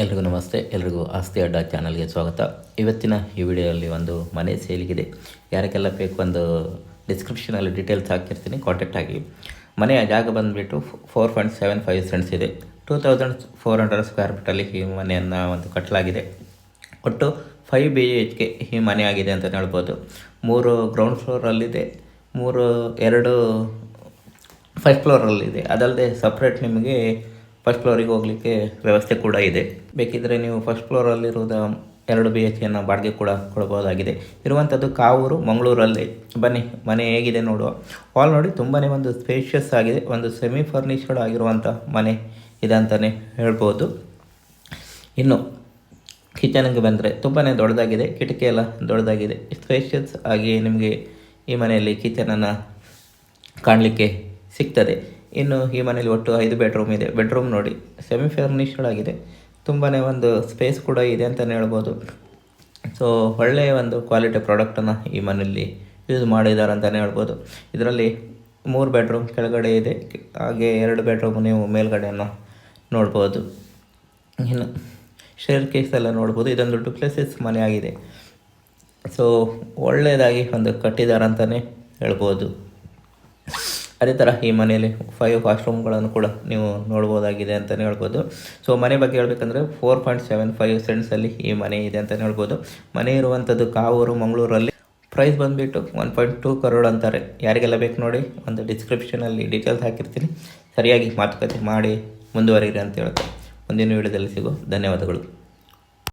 ಎಲ್ರಿಗೂ ನಮಸ್ತೆ, ಎಲ್ರಿಗೂ ಆಸ್ತಿ ಅಡ್ಡ ಚಾನಲ್ಗೆ ಸ್ವಾಗತ. ಇವತ್ತಿನ ಈ ವಿಡಿಯೋದಲ್ಲಿ ಒಂದು ಮನೆ ಸೇಲಿಗಿದೆ. ಯಾರಕ್ಕೆಲ್ಲ ಬೇಕು ಒಂದು ಡಿಸ್ಕ್ರಿಪ್ಷನಲ್ಲಿ ಡೀಟೇಲ್ಸ್ ಹಾಕಿರ್ತೀನಿ ಕಾಂಟ್ಯಾಕ್ಟ್ ಆಗಿ. ಮನೆಯ ಜಾಗ ಬಂದುಬಿಟ್ಟು four point seven five cents ಇದೆ. Two thousand four hundred square ಫೀಟಲ್ಲಿ ಈ ಮನೆಯನ್ನು ಒಂದು ಕಟ್ಟಲಾಗಿದೆ. ಒಟ್ಟು ಫೈವ್ ಬಿ ಎಚ್ ಕೆ ಈ ಮನೆ ಆಗಿದೆ ಅಂತ ಹೇಳ್ಬೋದು. ಮೂರು ಗ್ರೌಂಡ್ ಫ್ಲೋರಲ್ಲಿದೆ ಮೂರು ಎರಡು ಫಸ್ಟ್ ಫ್ಲೋರಲ್ಲಿದೆ ಅದಲ್ಲದೆ ಸಪ್ರೇಟ್ ನಿಮಗೆ ಫಸ್ಟ್ ಫ್ಲೋರಿಗೆ ಹೋಗಲಿಕ್ಕೆ ವ್ಯವಸ್ಥೆ ಕೂಡ ಇದೆ. ಬೇಕಿದ್ದರೆ ನೀವು ಫಸ್ಟ್ ಫ್ಲೋರಲ್ಲಿರುವುದ ಎರಡು ಬಿ ಎಚ್ ಕೆನ ಬಾಡಿಗೆ ಕೂಡ ಕೊಡಬಹುದಾಗಿದೆ. ಇರುವಂಥದ್ದು ಕಾವೂರು, ಮಂಗಳೂರಲ್ಲಿ. ಬನ್ನಿ, ಮನೆ ಹೇಗಿದೆ ನೋಡುವ. ಹಾಲ್ ನೋಡಿ ತುಂಬಾ ಒಂದು ಸ್ಪೇಷಿಯಸ್ ಆಗಿದೆ. ಒಂದು ಸೆಮಿ ಫರ್ನಿಷರ್ಡ್ ಆಗಿರುವಂಥ ಮನೆ ಇದೆ ಅಂತಲೇ ಹೇಳ್ಬೋದು. ಇನ್ನು ಕಿಚನ್ಗೆ ಬಂದರೆ ತುಂಬಾ ದೊಡ್ಡದಾಗಿದೆ. ಕಿಟಕಿ ಎಲ್ಲ ದೊಡ್ಡದಾಗಿದೆ. ಸ್ಪೇಷಿಯಸ್ ಆಗಿ ನಿಮಗೆ ಈ ಮನೆಯಲ್ಲಿ ಕಿಚನನ್ನು ಕಾಣಲಿಕ್ಕೆ ಸಿಗ್ತದೆ. ಇನ್ನು ಈ ಮನೇಲಿ ಒಟ್ಟು ಐದು ಬೆಡ್ರೂಮ್ ಇದೆ. ಬೆಡ್ರೂಮ್ ನೋಡಿ ಸೆಮಿ ಫರ್ನಿಶ್ಡ್ ಆಗಿದೆ. ತುಂಬಾ ಒಂದು ಸ್ಪೇಸ್ ಕೂಡ ಇದೆ ಅಂತಲೇ ಹೇಳ್ಬೋದು. ಸೊ ಒಳ್ಳೆಯ ಒಂದು ಕ್ವಾಲಿಟಿ ಪ್ರಾಡಕ್ಟನ್ನು ಈ ಮನೆಯಲ್ಲಿ ಯೂಸ್ ಮಾಡಿದ್ದಾರೆ ಅಂತಲೇ ಹೇಳ್ಬೋದು. ಇದರಲ್ಲಿ ಮೂರು ಬೆಡ್ರೂಮ್ ಕೆಳಗಡೆ ಇದೆ. ಹಾಗೆ ಎರಡು ಬೆಡ್ರೂಮ್ ನೀವು ಮೇಲ್ಗಡೆಯನ್ನು ನೋಡ್ಬೋದು. ಇನ್ನು ಶೇರ್ ಕೇಸ್ ಎಲ್ಲ ನೋಡ್ಬೋದು. ಇದೊಂದು ಡುಪ್ಲೆಸಿಸ್ ಮನೆ ಆಗಿದೆ ಸೊ ಒಳ್ಳೆಯದಾಗಿ ಒಂದು ಕಟ್ಟಿದ್ದಾರೆ ಅಂತಲೇ ಹೇಳ್ಬೋದು. ಅದೇ ಥರ ಈ ಮನೆಯಲ್ಲಿ ಫೈವ್ ವಾಶ್ರೂಮ್ಗಳನ್ನು ಕೂಡ ನೀವು ನೋಡ್ಬೋದಾಗಿದೆ ಅಂತಲೇ ಹೇಳ್ಬೋದು. ಸೊ ಮನೆ ಬಗ್ಗೆ ಹೇಳಬೇಕಂದ್ರೆ ಫೋರ್ ಪಾಯಿಂಟ್ ಸೆವೆನ್ ಫೈವ್ ಸೆಂಟ್ಸಲ್ಲಿ ಈ ಮನೆ ಇದೆ ಅಂತಲೇ ಹೇಳ್ಬೋದು. ಮನೆ ಇರುವಂಥದ್ದು ಕಾವೂರು, ಮಂಗಳೂರಲ್ಲಿ. ಪ್ರೈಸ್ ಬಂದುಬಿಟ್ಟು ಒನ್ ಪಾಯಿಂಟ್ ಟೂ ಕರೋಡ್ ಅಂತಾರೆ. ಯಾರಿಗೆಲ್ಲ ಬೇಕು ನೋಡಿ, ಒಂದು ಡಿಸ್ಕ್ರಿಪ್ಷನಲ್ಲಿ ಡೀಟೇಲ್ಸ್ ಹಾಕಿರ್ತೀನಿ. ಸರಿಯಾಗಿ ಮಾತುಕತೆ ಮಾಡಿ ಮುಂದುವರಿಯಿರಿ ಅಂತ ಹೇಳ್ತಾರೆ ಮುಂದಿನ ವಿಡಿಯೋದಲ್ಲಿ ಸಿಗೋ ಧನ್ಯವಾದಗಳು.